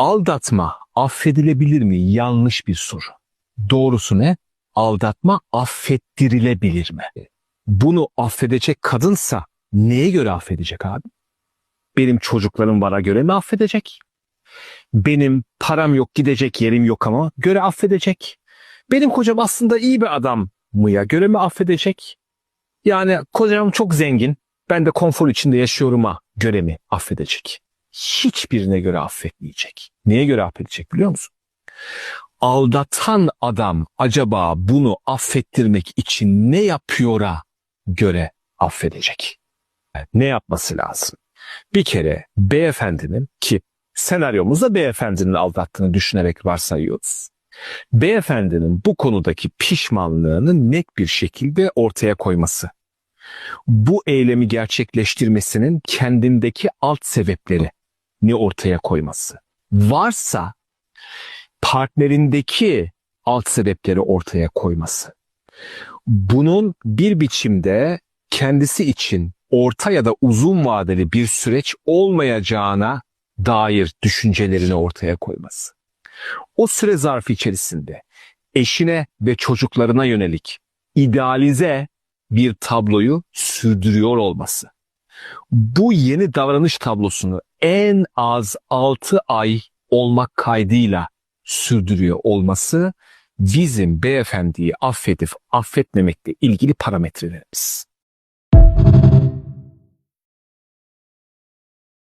Aldatma affedilebilir mi? Yanlış bir soru. Doğrusu ne? Aldatma affettirilebilir mi? Bunu affedecek kadınsa neye göre affedecek abi? Benim çocuklarım vara göre mi affedecek? Benim param yok gidecek yerim yok ama göre affedecek. Benim kocam aslında iyi bir adam mıya göre mi affedecek? Yani kocam çok zengin ben de konfor içinde yaşıyorum'a göre mi affedecek? Hiçbirine göre affetmeyecek. Neye göre affedecek biliyor musun? Aldatan adam acaba bunu affettirmek için ne yapıyora göre affedecek? Ne yapması lazım? Bir kere beyefendinin ki senaryomuzda beyefendinin aldattığını düşünerek varsayıyoruz. Beyefendinin bu konudaki pişmanlığını net bir şekilde ortaya koyması. Bu eylemi gerçekleştirmesinin kendindeki alt sebepleri ne ortaya koyması. Varsa partnerindeki alt sebepleri ortaya koyması. Bunun bir biçimde kendisi için orta ya da uzun vadeli bir süreç olmayacağına dair düşüncelerini ortaya koyması. O süre zarfı içerisinde eşine ve çocuklarına yönelik idealize bir tabloyu sürdürüyor olması. Bu yeni davranış tablosunu en az 6 ay olmak kaydıyla sürdürüyor olması bizim beyefendiyi affedip affetmemekle ilgili parametrelerimiz.